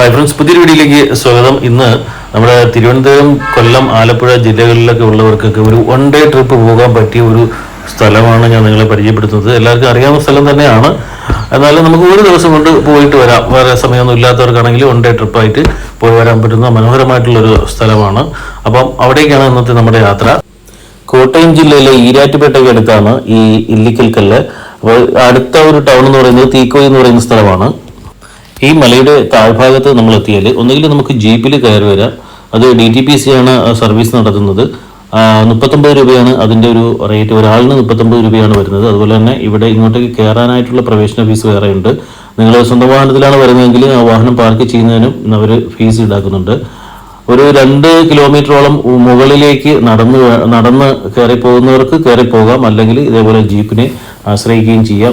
Hi friends പുതിയൊരു വീഡിയോയിലേക്ക് സ്വാഗതം. ഇന്ന് നമ്മുടെ തിരുവനന്തപുരം കൊല്ലം ആലപ്പുഴ ജില്ലകളിലൊക്കെ ഉള്ളവർക്കൊക്കെ ഒരു വൺ ഡേ ട്രിപ്പ് പോകാൻ പറ്റിയ ഒരു സ്ഥലമാണ് ഞാൻ നിങ്ങളെ പരിചയപ്പെടുത്തുന്നത്. എല്ലാവർക്കും അറിയാവുന്ന സ്ഥലം തന്നെയാണ്. എന്നാലും നമുക്ക് ഒരു ദിവസം കൊണ്ട് പോയിട്ട് വരാം. വേറെ സമയമൊന്നും ഇല്ലാത്തവർക്കാണെങ്കിൽ വൺ ഡേ ട്രിപ്പായിട്ട് പോയി വരാൻ പറ്റുന്ന മനോഹരമായിട്ടുള്ളൊരു സ്ഥലമാണ്. അപ്പം അവിടേക്കാണ് ഇന്നത്തെ നമ്മുടെ യാത്ര. കോട്ടയം ജില്ലയിലെ ഈരാറ്റുപേട്ടയ്ക്ക് അടുത്താണ് ഈ ഇല്ലിക്കൽക്കല്ല്. അപ്പോൾ അടുത്ത ഒരു ടൗൺ എന്ന് പറയുന്നത് തീക്കോയി എന്ന് പറയുന്ന സ്ഥലമാണ്. ഈ മലയുടെ താഴ്ഭാഗത്ത് നമ്മൾ എത്തിയാൽ ഒന്നുകിൽ നമുക്ക് ജീപ്പിൽ കയറി വരാം. അത് ഡി ടി പി സി ആണ് സർവീസ് നടത്തുന്നത്. മുപ്പത്തൊമ്പത് രൂപയാണ് അതിന്റെ ഒരു റേറ്റ്. ഒരാളിന് മുപ്പത്തൊമ്പത് രൂപയാണ് വരുന്നത്. അതുപോലെ തന്നെ ഇവിടെ ഇങ്ങോട്ടേക്ക് കയറാനായിട്ടുള്ള പ്രവേശന ഫീസ് വേറെ ഉണ്ട് നിങ്ങൾ സ്വന്തം വാഹനത്തിലാണ് വരുന്നതെങ്കിൽ ആ വാഹനം പാർക്ക് ചെയ്യുന്നതിനും അവർ ഫീസ് ഈടാക്കുന്നുണ്ട്. ഒരു രണ്ട് കിലോമീറ്ററോളം മുകളിലേക്ക് നടന്ന് നടന്ന് കയറി പോകുന്നവർക്ക് കയറി പോകാം അല്ലെങ്കിൽ ഇതേപോലെ ജീപ്പിനെ ആശ്രയിക്കുകയും ചെയ്യാം.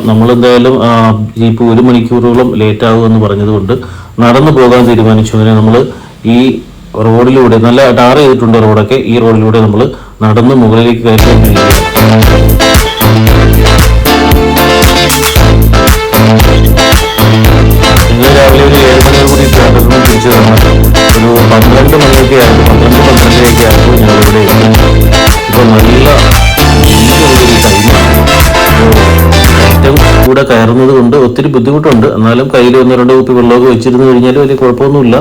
ആ, ജീപ്പ് ഒരു മണിക്കൂറോളം ലേറ്റ് ആകുമെന്ന് പറഞ്ഞതുകൊണ്ട് നടന്നു പോകാൻ തീരുമാനിച്ചു. നമ്മൾ ഈ റോഡിലൂടെ നല്ല ടാർ ചെയ്തിട്ടുണ്ട് റോഡൊക്കെ. ഈ റോഡിലൂടെ നമ്മൾ നടന്ന് മുകളിലേക്ക് ഒരു പന്ത്രണ്ട് മണിയൊക്കെ ആയിരുന്നു പന്ത്രണ്ട് പന്ത്രണ്ടരയൊക്കെ ആയിരുന്നു ഞങ്ങൾ ഇവിടെ ഇപ്പോൾ നല്ല കൂടെ കയറുന്നത് കൊണ്ട് ഒത്തിരി ബുദ്ധിമുട്ടുണ്ട്. എന്നാലും കയ്യിൽ ഒന്ന് രണ്ട് കുപ്പി വെള്ളമൊക്കെ വെച്ചിരുന്നു കഴിഞ്ഞാൽ വലിയ കുഴപ്പമൊന്നുമില്ല.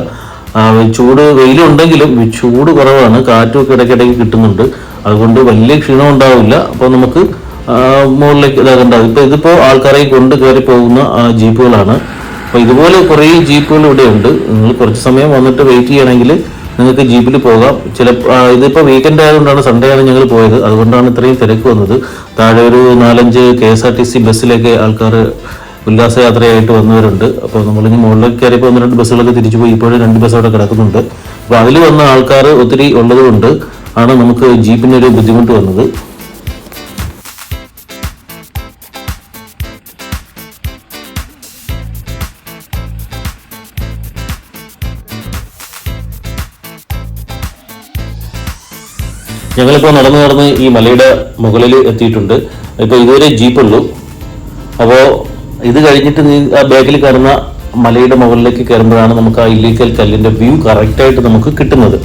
ചൂട് വെയിലുണ്ടെങ്കിലും ചൂട് കുറവാണ്. കാറ്റൊക്കെ ഒക്കെ ഇടയ്ക്കിടയ്ക്ക് കിട്ടുന്നുണ്ട്. അതുകൊണ്ട് വലിയ ക്ഷീണം ഉണ്ടാവില്ല. അപ്പോൾ നമുക്ക് മുകളിലേക്ക് ഇതാകേണ്ട ഇപ്പോൾ ഇതിപ്പോൾ ആൾക്കാരെ കൊണ്ട് കയറി പോകുന്ന ജീപ്പുകളാണ്. അപ്പോൾ ഇതുപോലെ കുറേ ജീപ്പുകൾ ഇവിടെയുണ്ട്. നിങ്ങൾ കുറച്ച് സമയം വന്നിട്ട് വെയിറ്റ് ചെയ്യണമെങ്കിൽ നിങ്ങൾക്ക് ജീപ്പിൽ പോകാം. ചില ഇതിപ്പോൾ വീക്കെൻഡ് ആയതുകൊണ്ടാണ് സൺഡേ ആണ് ഞങ്ങൾ പോയത്. അതുകൊണ്ടാണ് ഇത്രയും തിരക്ക് വന്നത്. താഴെ ഒരു നാലഞ്ച് K S R T C ബസ്സിലൊക്കെ ആൾക്കാർ ഉല്ലാസയാത്രയായിട്ട് വന്നവരുണ്ട്. അപ്പോൾ നമ്മളിനി മുകളിലേക്ക് കയറിയപ്പോൾ ഒന്ന് രണ്ട് ബസ്സുകളൊക്കെ തിരിച്ചു പോയി. ഇപ്പോഴും രണ്ട് ബസ് അവിടെ കിടക്കുന്നുണ്ട്. അപ്പോൾ അതിൽ വന്ന ആൾക്കാർ ഒത്തിരി ഉള്ളതുകൊണ്ട് ആണ് നമുക്ക് ജീപ്പിനൊരു ബുദ്ധിമുട്ട് വന്നത്. ഞങ്ങളിപ്പോൾ നടന്ന് നടന്ന് ഈ മലയുടെ മുകളിൽ എത്തിയിട്ടുണ്ട്. ഇപ്പോൾ ഇതുവരെ ജീപ്പുള്ളൂ അപ്പോൾ ഇത് കഴിഞ്ഞിട്ട് നീ ആ ബാക്കിൽ കയറുന്ന മലയുടെ മുകളിലേക്ക് കയറുമ്പോഴാണ് നമുക്ക് ആ ഇല്ലീക്കൽ കല്ലിന്റെ വ്യൂ കറക്റ്റായിട്ട് നമുക്ക് കിട്ടുന്നത്.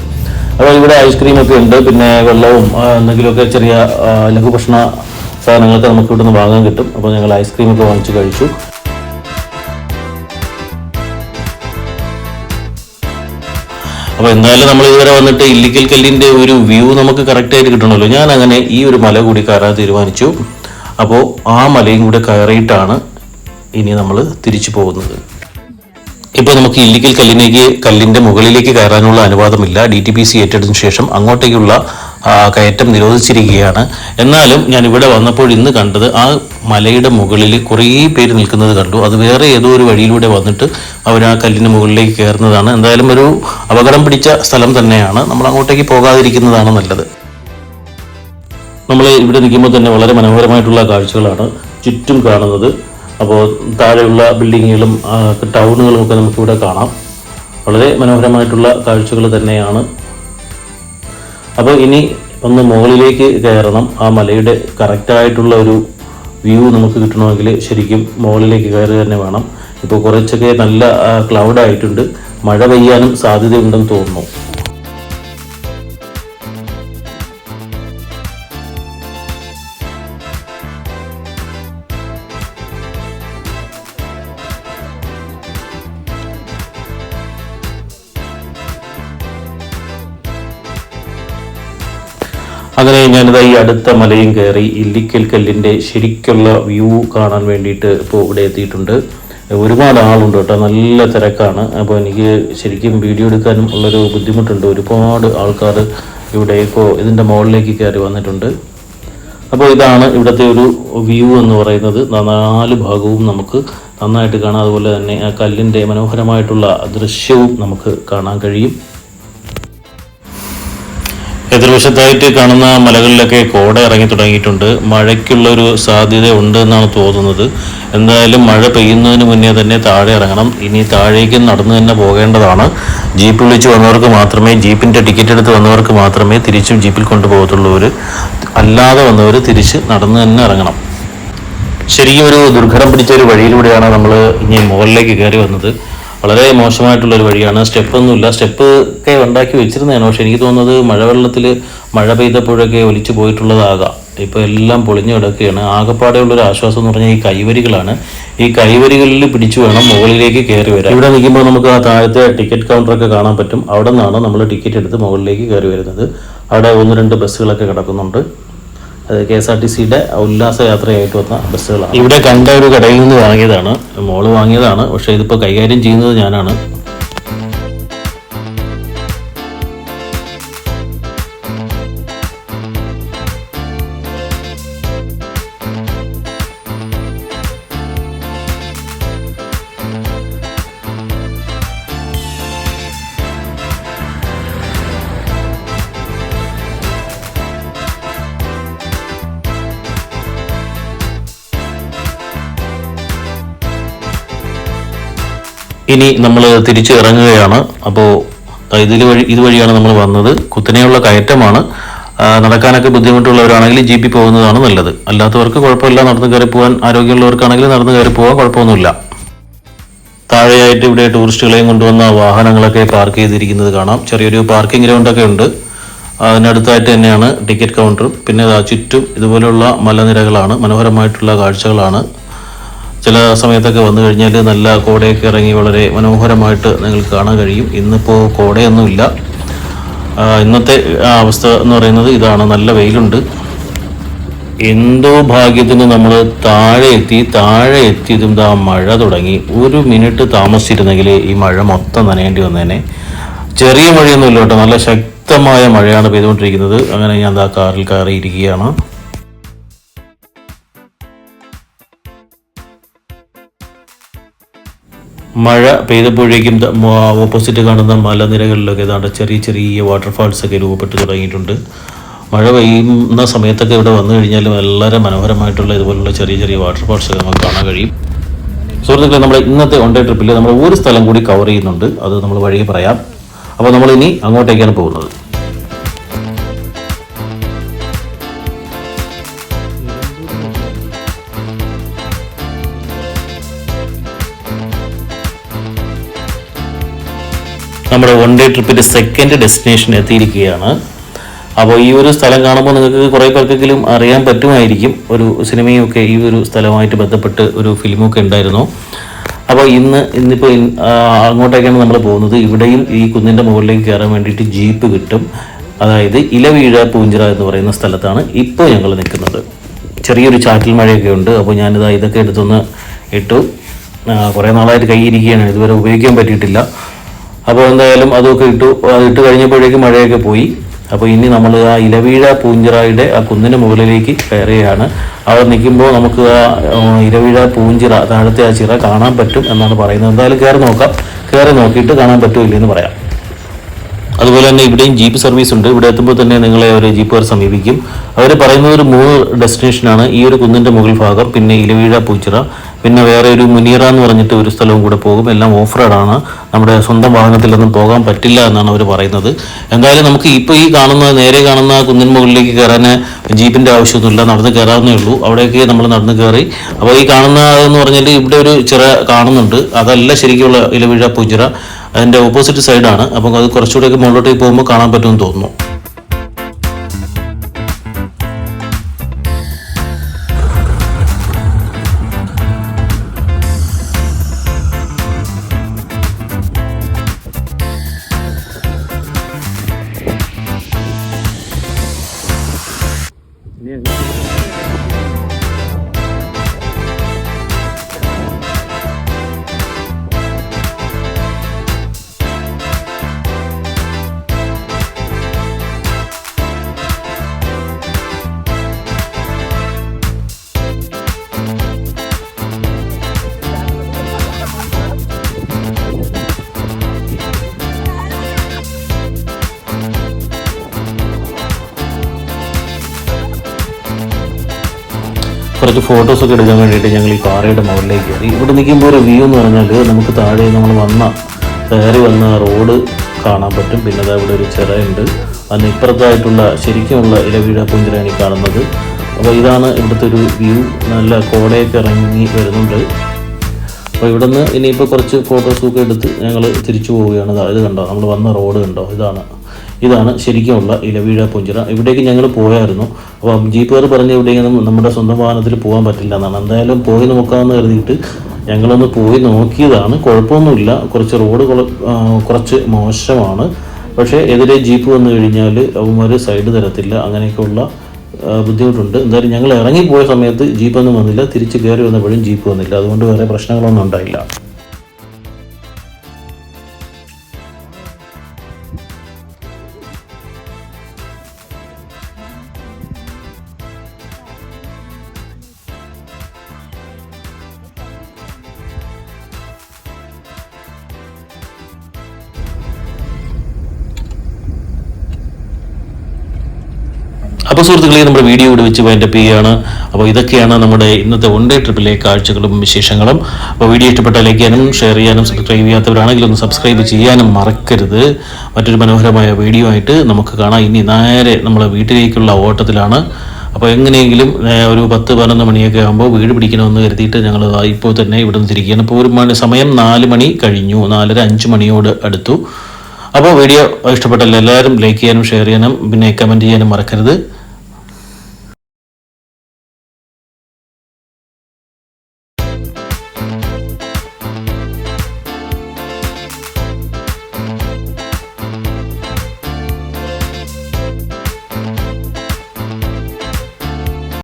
അപ്പോൾ ഇവിടെ ഐസ്ക്രീം ഒക്കെ ഉണ്ട് പിന്നെ വെള്ളവും എന്തെങ്കിലുമൊക്കെ ചെറിയ ലഘുഭക്ഷണ സാധനങ്ങളൊക്കെ നമുക്ക് ഇവിടുന്ന് വാങ്ങാൻ കിട്ടും. അപ്പോൾ ഞങ്ങൾ ഐസ്ക്രീമൊക്കെ വാങ്ങിച്ച് കഴിച്ചു. അപ്പോൾ എന്തായാലും നമ്മൾ ഇതുവരെ വന്നിട്ട് ഇല്ലിക്കൽ കല്ലിന്റെ ഒരു വ്യൂ നമുക്ക് കറക്റ്റ് ആയിട്ട് കിട്ടണമല്ലോ. ഞാൻ അങ്ങനെ ഈ ഒരു മല കൂടി കയറാൻ തീരുമാനിച്ചു. അപ്പോൾ ആ മലയും കൂടെ കയറിയിട്ടാണ് ഇനി നമ്മൾ തിരിച്ചു പോകുന്നത്. ഇപ്പോൾ നമുക്ക് ഇല്ലിക്കൽ കല്ലിലേക്ക് കല്ലിന്റെ മുകളിലേക്ക് കയറാനുള്ള അനുവാദമില്ല. ഡി ടി പി സി ഏറ്റെടുത്തതിനു ശേഷം അങ്ങോട്ടേക്കുള്ള കയറ്റം നിരോധിച്ചിരിക്കുകയാണ്. എന്നാലും ഞാൻ ഇവിടെ വന്നപ്പോൾ ഇന്ന് കണ്ടത് ആ മലയുടെ മുകളിൽ കുറേ പേര് നിൽക്കുന്നത് കണ്ടു. അത് വേറെ ഏതോ ഒരു വഴിയിലൂടെ വന്നിട്ട് അവർ ആ കല്ലിന് മുകളിലേക്ക് കയറുന്നതാണ്. എന്തായാലും ഒരു അപകടം പിടിച്ച സ്ഥലം തന്നെയാണ്. നമ്മൾ അങ്ങോട്ടേക്ക് പോകാതിരിക്കുന്നതാണ് നല്ലത്. നമ്മൾ ഇവിടെ നിൽക്കുമ്പോൾ തന്നെ വളരെ മനോഹരമായിട്ടുള്ള കാഴ്ചകളാണ് ചുറ്റും കാണുന്നത്. അപ്പോൾ താഴെയുള്ള ബിൽഡിങ്ങുകളും ടൗണുകളും ഒക്കെ നമുക്കിവിടെ കാണാം. വളരെ മനോഹരമായിട്ടുള്ള കാഴ്ചകൾ തന്നെയാണ്. അപ്പോൾ ഇനി ഒന്ന് മുകളിലേക്ക് കയറണം. ആ മലയുടെ കറക്റ്റായിട്ടുള്ള ഒരു വ്യൂ നമുക്ക് കിട്ടണമെങ്കിൽ ശരിക്കും മുകളിലേക്ക് കയറി തന്നെ വേണം. ഇപ്പോൾ കുറച്ചൊക്കെ നല്ല ക്ലൗഡ് ആയിട്ടുണ്ട്. മഴ പെയ്യാനും സാധ്യതയുണ്ടെന്ന് തോന്നുന്നു. അങ്ങനെ ഞാനിതാ ഈ അടുത്ത മലയും കയറി ഇല്ലിക്കൽ കല്ലിന്റെ ശരിക്കുള്ള വ്യൂ കാണാൻ വേണ്ടിയിട്ട് ഇപ്പോൾ ഇവിടെ എത്തിയിട്ടുണ്ട്. ഒരുപാട് ആളുണ്ട് കേട്ടോ നല്ല തിരക്കാണ്. അപ്പോൾ എനിക്ക് ശരിക്കും വീഡിയോ എടുക്കാനും ഉള്ളൊരു ബുദ്ധിമുട്ടുണ്ട്. ഒരുപാട് ആൾക്കാർ ഇവിടെ ഇപ്പോൾ ഇതിന്റെ മുകളിലേക്ക് കയറി വന്നിട്ടുണ്ട്. അപ്പോൾ ഇതാണ് ഇവിടുത്തെ ഒരു വ്യൂ എന്ന് പറയുന്നത്. നാല് ഭാഗവും നമുക്ക് നന്നായിട്ട് കാണാം. അതുപോലെ തന്നെ ആ കല്ലിന്റെ മനോഹരമായിട്ടുള്ള ദൃശ്യവും നമുക്ക് കാണാൻ കഴിയും. എതിർവശത്തായിട്ട് കാണുന്ന മലകളിലൊക്കെ കോട ഇറങ്ങി തുടങ്ങിയിട്ടുണ്ട്. മഴയ്ക്കുള്ള ഒരു സാധ്യത ഉണ്ട് എന്നാണ് തോന്നുന്നത്. എന്തായാലും മഴ പെയ്യുന്നതിന് മുന്നേ തന്നെ താഴെ ഇറങ്ങണം. ഇനി താഴേക്ക് നടന്നു തന്നെ പോകേണ്ടതാണ്. ജീപ്പ് വിളിച്ച് വന്നവർക്ക് മാത്രമേ ജീപ്പിന്റെ ടിക്കറ്റ് എടുത്ത് വന്നവർക്ക് മാത്രമേ തിരിച്ചും ജീപ്പിൽ കൊണ്ടുപോകത്തുള്ളവർ അല്ലാതെ വന്നവർ തിരിച്ച് നടന്നു തന്നെ ഇറങ്ങണം. ശരിക്കും ഒരു ദുർഘടം പിടിച്ച ഒരു വഴിയിലൂടെയാണ് നമ്മൾ ഇനി മുകളിലേക്ക് കയറി വന്നത്. വളരെ മോശമായിട്ടുള്ള ഒരു വഴിയാണ്. സ്റ്റെപ്പ് ഒന്നുമില്ല. സ്റ്റെപ്പ് ഒക്കെ ഉണ്ടാക്കി വെച്ചിരുന്നതാണ്. പക്ഷെ എനിക്ക് തോന്നുന്നത് മഴവെള്ളത്തിൽ മഴ പെയ്തപ്പോഴൊക്കെ ഒലിച്ചു പോയിട്ടുള്ളതാകാം. ഇപ്പോൾ എല്ലാം പൊളിഞ്ഞു കിടക്കുകയാണ്. ആകപ്പാടെയുള്ള ഒരു ആശ്വാസം എന്ന് പറഞ്ഞാൽ ഈ കൈവരികളാണ്. ഈ കൈവരികളിൽ പിടിച്ചു വേണം മുകളിലേക്ക് കയറി വരാം ഇവിടെ നിൽക്കുമ്പോൾ നമുക്ക് ആ താഴത്തെ ടിക്കറ്റ് കൗണ്ടറൊക്കെ കാണാൻ പറ്റും. അവിടെ നിന്നാണ് നമ്മൾ ടിക്കറ്റ് എടുത്ത് മുകളിലേക്ക് കയറി വരുന്നത്. അവിടെ ഒന്ന് രണ്ട് ബസ്സുകളൊക്കെ കിടക്കുന്നുണ്ട്. അത് കെ എസ് ആർ ടി സിയുടെ ഉല്ലാസ യാത്രയായിട്ട് വന്ന ബസ്സുകളാണ്. ഇവിടെ കണ്ട ഒരു കടയിൽ നിന്ന് വാങ്ങിയതാണ്. മോൾ വാങ്ങിയതാണ്. പക്ഷേ ഇതിപ്പോൾ കൈകാര്യം ചെയ്യുന്നത് ഞാനാണ്. ഇനി നമ്മൾ തിരിച്ചു ഇറങ്ങുകയാണ്. അപ്പോൾ ഇതിൽ വഴി ഇതുവഴിയാണ് നമ്മൾ വന്നത്. കുത്തനെയുള്ള കയറ്റമാണ്. നടക്കാനൊക്കെ ബുദ്ധിമുട്ടുള്ളവരാണെങ്കിൽ ജീപ്പിൽ പോകുന്നതാണ് നല്ലത്. അല്ലാത്തവർക്ക് കുഴപ്പമില്ല. നടന്ന് കയറി പോകാൻ ആരോഗ്യമുള്ളവർക്കാണെങ്കിൽ നടന്ന് കയറി പോകാൻ കുഴപ്പമൊന്നുമില്ല. താഴെയായിട്ട് ഇവിടെ ടൂറിസ്റ്റുകളെയും കൊണ്ടുവന്ന വാഹനങ്ങളൊക്കെ പാർക്ക് ചെയ്തിരിക്കുന്നത് കാണാം. ചെറിയൊരു പാർക്കിംഗ് ഗ്രൗണ്ടൊക്കെ ഉണ്ട്. അതിനടുത്തായിട്ട് തന്നെയാണ് ടിക്കറ്റ് കൗണ്ടറും. പിന്നെ ചുറ്റും ഇതുപോലെയുള്ള മലനിരകളാണ്. മനോഹരമായിട്ടുള്ള കാഴ്ചകളാണ്. ചില സമയത്തൊക്കെ വന്നു കഴിഞ്ഞാൽ നല്ല കോടയൊക്കെ ഇറങ്ങി വളരെ മനോഹരമായിട്ട് നിങ്ങൾക്ക് കാണാൻ കഴിയും. ഇന്നിപ്പോൾ കോടയൊന്നുമില്ല. ഇന്നത്തെ അവസ്ഥ എന്ന് പറയുന്നത് ഇതാണ്. നല്ല വെയിലുണ്ട്. എന്തോ ഭാഗ്യത്തിന് നമ്മൾ താഴെ എത്തി താഴെ എത്തിയതും ആ മഴ തുടങ്ങി. ഒരു മിനിറ്റ് താമസിച്ചിരുന്നെങ്കിൽ ഈ മഴ മൊത്തം നനയേണ്ടി വന്നേനെ. ചെറിയ മഴയൊന്നുമില്ല കേട്ടോ. നല്ല ശക്തമായ മഴയാണ് പെയ്തുകൊണ്ടിരിക്കുന്നത്. അങ്ങനെ ഞാൻ ആ കാറിൽ കയറിയിരിക്കുകയാണ്. മഴ പെയ്തപ്പോഴേക്കും ഓപ്പോസിറ്റ് കാണുന്ന മലനിരകളിലൊക്കെ ഏതാണ്ട് ചെറിയ ചെറിയ വാട്ടർഫാൾസ് ഒക്കെ രൂപപ്പെട്ട് തുടങ്ങിയിട്ടുണ്ട്. മഴ പെയ്യുന്ന സമയത്തൊക്കെ ഇവിടെ വന്നു കഴിഞ്ഞാൽ വളരെ മനോഹരമായിട്ടുള്ള ഇതുപോലുള്ള ചെറിയ ചെറിയ വാട്ടർഫാൾസ് ഒക്കെ നമുക്ക് കാണാൻ കഴിയും. സുഹൃത്തുക്കളെ നമ്മൾ ഇന്നത്തെ വൺ ഡേ ട്രിപ്പിൽ നമ്മൾ ഒരു സ്ഥലം കൂടി കവർ ചെയ്യുന്നുണ്ട്. അത് നമ്മൾ വഴി പറയാം. അപ്പോൾ നമ്മൾ ഇനി അങ്ങോട്ടേക്കാണ് പോകുന്നത്. നമ്മുടെ വൺ ഡേ ട്രിപ്പിന്റെ സെക്കൻഡ് ഡെസ്റ്റിനേഷൻ എത്തിയിരിക്കുകയാണ്. അപ്പോൾ ഈ ഒരു സ്ഥലം കാണുമ്പോൾ നിങ്ങൾക്ക് കുറേ പേർക്കെങ്കിലും അറിയാൻ പറ്റുമായിരിക്കും ഒരു സിനിമയൊക്കെ ഈ ഒരു സ്ഥലമായിട്ട് ബന്ധപ്പെട്ട് ഒരു ഫിലിമൊക്കെ ഉണ്ടായിരുന്നു. അപ്പോൾ ഇന്ന് ഇന്നിപ്പോൾ അങ്ങോട്ടേക്കാണ് നമ്മൾ പോകുന്നത്. ഇവിടെയും ഈ കുന്നിന്റെ മുകളിലേക്ക് കയറാൻ വേണ്ടിയിട്ട് ജീപ്പ് കിട്ടും. അതായത് ഇലവീഴ പൂഞ്ചിറ എന്ന് പറയുന്ന സ്ഥലത്താണ് ഇപ്പോൾ ഞങ്ങൾ നിൽക്കുന്നത്. ചെറിയൊരു ചാറ്റൽ മഴയൊക്കെ ഉണ്ട്. അപ്പോൾ ഞാനിതാ ഇതൊക്കെ എടുത്തൊന്ന് ഇട്ടു. കുറേ നാളായിട്ട് കൈയിരിക്കുകയാണ് ഇതുവരെ ഉപയോഗിക്കാൻ പറ്റിയിട്ടില്ല. അപ്പോൾ എന്തായാലും അതൊക്കെ ഇട്ടു ഇട്ട് കഴിഞ്ഞപ്പോഴേക്കും മഴയൊക്കെ പോയി. അപ്പോൾ ഇനി നമ്മൾ ആ ഇലവീഴ പൂഞ്ചിറയുടെ ആ കുന്നിന് മുകളിലേക്ക് കയറുകയാണ്. അവിടെ നിൽക്കുമ്പോൾ നമുക്ക് ആ ഇലവീഴ പൂഞ്ചിറ താഴത്തെ ആ ചിറ കാണാൻ പറ്റും എന്നാണ് പറയുന്നത്. എന്തായാലും കയറി നോക്കാം. കയറി നോക്കിയിട്ട് കാണാൻ പറ്റുമില്ലെന്ന് പറയാം. അതുപോലെ തന്നെ ഇവിടെയും ജീപ്പ് സർവീസ് ഉണ്ട്. ഇവിടെ എത്തുമ്പോൾ തന്നെ നിങ്ങളെ ഒരു ജീപ്പുകാർ സമീപിക്കും. അവർ പറയുന്നത് ഒരു മൂന്ന് ഡെസ്റ്റിനേഷനാണ്. ഈ ഒരു കുന്നിന്റെ മുകൾ ഭാഗം പിന്നെ ഇലവീഴ പൂച്ചിറ പിന്നെ വേറെ ഒരു മുനീറ എന്ന് പറഞ്ഞിട്ട് ഒരു സ്ഥലവും കൂടെ പോകും. എല്ലാം ഓഫ് റോഡാണ് നമ്മുടെ സ്വന്തം വാഹനത്തിലൊന്നും പോകാൻ പറ്റില്ല എന്നാണ് അവർ പറയുന്നത്. എന്തായാലും നമുക്ക് ഇപ്പോൾ ഈ കാണുന്ന നേരെ കാണുന്ന കുന്നിൻ മുകളിലേക്ക് കയറാൻ ജീപ്പിന്റെ ആവശ്യമൊന്നുമില്ല. നടന്ന് കയറാവുന്നേ ഉള്ളൂ. അവിടേക്ക് നമ്മൾ നടന്ന് കയറി. അപ്പോൾ ഈ കാണുന്ന എന്ന് പറഞ്ഞാൽ ഇവിടെ ഒരു ചിറ കാണുന്നുണ്ട്. അതല്ല ശരിക്കുള്ള ഇലവിഴ പൂച്ചിറ അതിന്റെ ഓപ്പോസിറ്റ് സൈഡാണ് അപ്പം അത് കുറച്ചുകൂടെയൊക്കെ മുകളിലോട്ടേക്ക് പോകുമ്പോൾ കാണാൻ പറ്റുമെന്ന് തോന്നുന്നു. 你 കുറച്ച് ഫോട്ടോസൊക്കെ എടുക്കാൻ വേണ്ടിയിട്ട് ഞങ്ങൾ ഈ പാറയുടെ മുകളിലേക്ക് കയറി. ഇവിടെ നിൽക്കുമ്പോൾ ഒരു വ്യൂ എന്ന് പറഞ്ഞാൽ നമുക്ക് താഴെ നമ്മൾ വന്ന കയറി വന്ന റോഡ് കാണാൻ പറ്റും. പിന്നെ അതവിടെ ഒരു ചിറയുണ്ട് അതിന് ഇപ്പുറത്തായിട്ടുള്ള ശരിക്കുമുള്ള ഇലവീഴ പുഞ്ചിരാണ് ഈ കാണുന്നത്. അപ്പോൾ ഇതാണ് ഇവിടുത്തെ ഒരു വ്യൂ നല്ല കോടയൊക്കെ ഇറങ്ങി വരുന്നുണ്ട്. അപ്പോൾ ഇവിടെ നിന്ന് ഇനിയിപ്പോൾ കുറച്ച് ഫോട്ടോസൊക്കെ എടുത്ത് ഞങ്ങൾ തിരിച്ചു പോവുകയാണ്. ഇത് കണ്ടോ? നമ്മൾ വന്ന റോഡ് കണ്ടോ? ഇതാണ്. ഇതാണ് ശരിക്കുമുള്ള ഇലവീഴ പുഞ്ചിറ. ഇവിടേക്ക് ഞങ്ങൾ പോയായിരുന്നു. അപ്പം ജീപ്പുകാർ പറഞ്ഞ ഇവിടേക്ക് നമ്മ- നമ്മുടെ സ്വന്തം വാഹനത്തിൽ പോകാൻ പറ്റില്ല എന്നാണ്. എന്തായാലും പോയി നോക്കാമെന്ന് കരുതിയിട്ട് ഞങ്ങളൊന്ന് പോയി നോക്കിയതാണ്. കുഴപ്പമൊന്നുമില്ല. കുറച്ച് റോഡ് കുറച്ച് മോശമാണ്. പക്ഷേ എതിരെ ജീപ്പ് വന്നു കഴിഞ്ഞാൽ അവന്മാർ സൈഡ് തരത്തില്ല. അങ്ങനെയൊക്കെയുള്ള ബുദ്ധിമുട്ടുണ്ട്. എന്തായാലും ഞങ്ങൾ ഇറങ്ങിപ്പോയ സമയത്ത് ജീപ്പൊന്നും വന്നില്ല. തിരിച്ച് കയറി വന്നപ്പോഴും ജീപ്പ് വന്നില്ല. അതുകൊണ്ട് വേറെ പ്രശ്നങ്ങളൊന്നും ഉണ്ടായില്ല. അപ്പോൾ സുഹൃത്തുക്കളെ നമ്മുടെ വീഡിയോ ഇവിടെ വെച്ച് വൈൻഡപ്പ് ചെയ്യുകയാണ്. അപ്പോൾ ഇതൊക്കെയാണ് നമ്മുടെ ഇന്നത്തെ വൺ ഡേ ട്രിപ്പിലെ കാഴ്ചകളും വിശേഷങ്ങളും. അപ്പോൾ വീഡിയോ ഇഷ്ടപ്പെട്ട ലൈക്ക് ചെയ്യാനും ഷെയർ ചെയ്യാനും സബ്സ്ക്രൈബ് ചെയ്യാത്തവരാണെങ്കിൽ ഒന്ന് സബ്സ്ക്രൈബ് ചെയ്യാനും മറക്കരുത്. മറ്റൊരു മനോഹരമായ വീഡിയോ ആയിട്ട് നമുക്ക് കാണാം. ഇനി നേരെ നമ്മളെ വീട്ടിലേക്കുള്ള ഓട്ടത്തിലാണ്. അപ്പോൾ എങ്ങനെയെങ്കിലും ഒരു പത്ത് പതിനൊന്ന് മണിയൊക്കെ ആകുമ്പോൾ വീട് പിടിക്കണമെന്ന് കരുതിയിട്ട് ഞങ്ങൾ ഇപ്പോൾ തന്നെ ഇവിടെ നിന്ന് തിരിക്കുകയാണ് ഇപ്പോൾ ഒരു മണി സമയം നാല് മണി കഴിഞ്ഞു. നാലര അഞ്ച് മണിയോട് അടുത്തു. അപ്പോൾ വീഡിയോ ഇഷ്ടപ്പെട്ടല്ലോ എല്ലാവരും ലൈക്ക് ചെയ്യാനും ഷെയർ ചെയ്യാനും പിന്നെ കമന്റ് ചെയ്യാനും മറക്കരുത്.